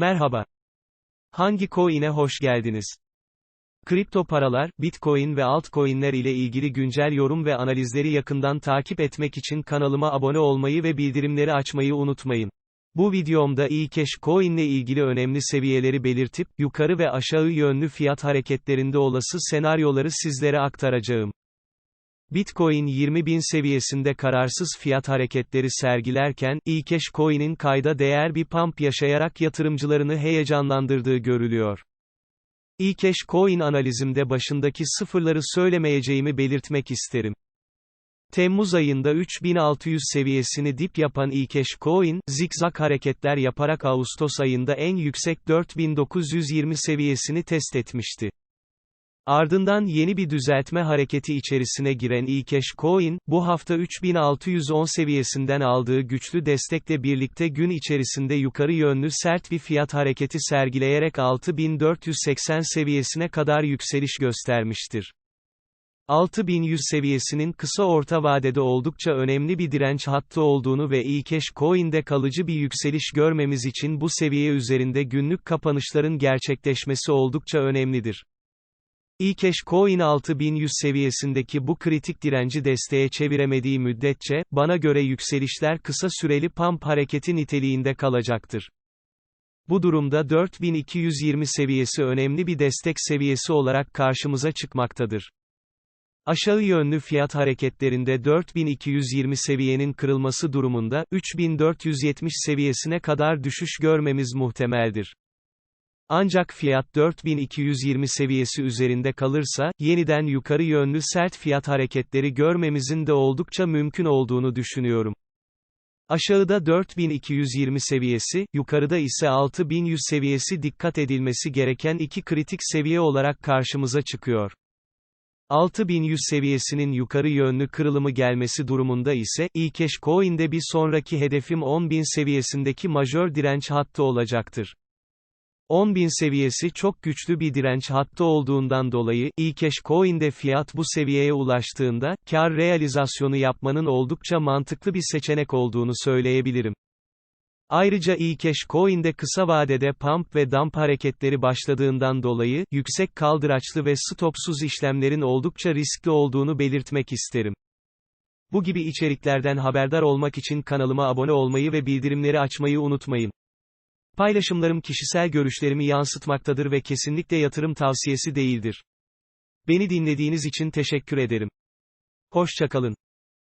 Merhaba. Hangi coin'e hoş geldiniz? Kripto paralar, Bitcoin ve altcoin'ler ile ilgili güncel yorum ve analizleri yakından takip etmek için kanalıma abone olmayı ve bildirimleri açmayı unutmayın. Bu videomda eCash Coin ile ilgili önemli seviyeleri belirtip, yukarı ve aşağı yönlü fiyat hareketlerinde olası senaryoları sizlere aktaracağım. Bitcoin 20.000 seviyesinde kararsız fiyat hareketleri sergilerken, eCash Coin'in kayda değer bir pump yaşayarak yatırımcılarını heyecanlandırdığı görülüyor. eCash Coin analizimde başındaki sıfırları söylemeyeceğimi belirtmek isterim. Temmuz ayında 3600 seviyesini dip yapan eCash Coin, zikzak hareketler yaparak Ağustos ayında en yüksek 4920 seviyesini test etmişti. Ardından yeni bir düzeltme hareketi içerisine giren eCash Coin, bu hafta 3610 seviyesinden aldığı güçlü destekle birlikte gün içerisinde yukarı yönlü sert bir fiyat hareketi sergileyerek 6480 seviyesine kadar yükseliş göstermiştir. 6100 seviyesinin kısa orta vadede oldukça önemli bir direnç hattı olduğunu ve eCash Coin'de kalıcı bir yükseliş görmemiz için bu seviye üzerinde günlük kapanışların gerçekleşmesi oldukça önemlidir. eCash Coin 6100 seviyesindeki bu kritik direnci desteğe çeviremediği müddetçe, bana göre yükselişler kısa süreli pump hareketi niteliğinde kalacaktır. Bu durumda 4220 seviyesi önemli bir destek seviyesi olarak karşımıza çıkmaktadır. Aşağı yönlü fiyat hareketlerinde 4220 seviyenin kırılması durumunda, 3470 seviyesine kadar düşüş görmemiz muhtemeldir. Ancak fiyat 4220 seviyesi üzerinde kalırsa, yeniden yukarı yönlü sert fiyat hareketleri görmemizin de oldukça mümkün olduğunu düşünüyorum. Aşağıda 4220 seviyesi, yukarıda ise 6100 seviyesi dikkat edilmesi gereken iki kritik seviye olarak karşımıza çıkıyor. 6100 seviyesinin yukarı yönlü kırılımı gelmesi durumunda ise, eCash Coin'de bir sonraki hedefim 10.000 seviyesindeki majör direnç hattı olacaktır. 10.000 seviyesi çok güçlü bir direnç hattı olduğundan dolayı, eCash Coin'de fiyat bu seviyeye ulaştığında, kar realizasyonu yapmanın oldukça mantıklı bir seçenek olduğunu söyleyebilirim. Ayrıca eCash Coin'de kısa vadede pump ve dump hareketleri başladığından dolayı, yüksek kaldıraçlı ve stopsuz işlemlerin oldukça riskli olduğunu belirtmek isterim. Bu gibi içeriklerden haberdar olmak için kanalıma abone olmayı ve bildirimleri açmayı unutmayın. Paylaşımlarım kişisel görüşlerimi yansıtmaktadır ve kesinlikle yatırım tavsiyesi değildir. Beni dinlediğiniz için teşekkür ederim. Hoşçakalın.